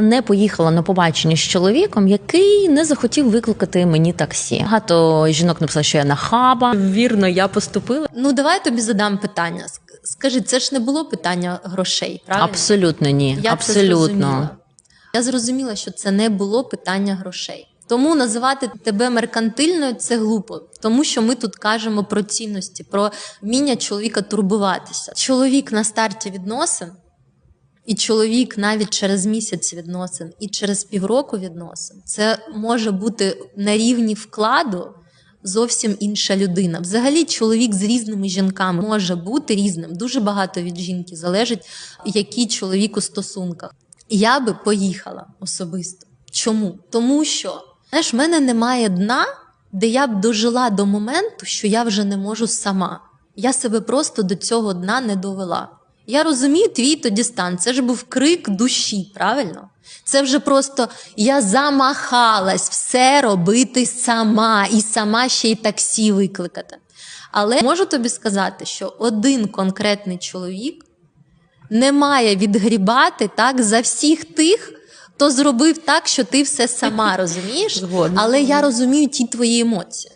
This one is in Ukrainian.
Не поїхала на побачення з чоловіком, який не захотів викликати мені таксі. Багато жінок написали, що я нахаба. Вірно, я поступила. Ну давай я тобі задам питання. Ск- Скажи, це ж не було питання грошей, правильно? Абсолютно ні. Я це Абсолютно. зрозуміла. Я зрозуміла, що це не було питання грошей. Тому називати тебе меркантильною це глупо, тому що ми тут кажемо про цінності, про вміння чоловіка турбуватися. Чоловік на старті відносин, і чоловік навіть через місяць відносин, і через півроку відносин, це може бути на рівні вкладу зовсім інша людина. Взагалі, чоловік з різними жінками може бути різним. Дуже багато від жінки залежить, який чоловік у стосунках. Я би поїхала особисто. Чому? Тому що знаєш, в мене немає дна, де я б дожила до моменту, що я вже не можу сама. Я себе просто до цього дна не довела. Я розумію твій тоді стан. Це ж був крик душі, правильно? Це вже просто я замахалась все робити сама і сама ще й таксі викликати. Але можу тобі сказати, що один конкретний чоловік не має відгрібати так за всіх тих, хто зробив так, що ти все сама розумієш. Але я розумію ті твої емоції.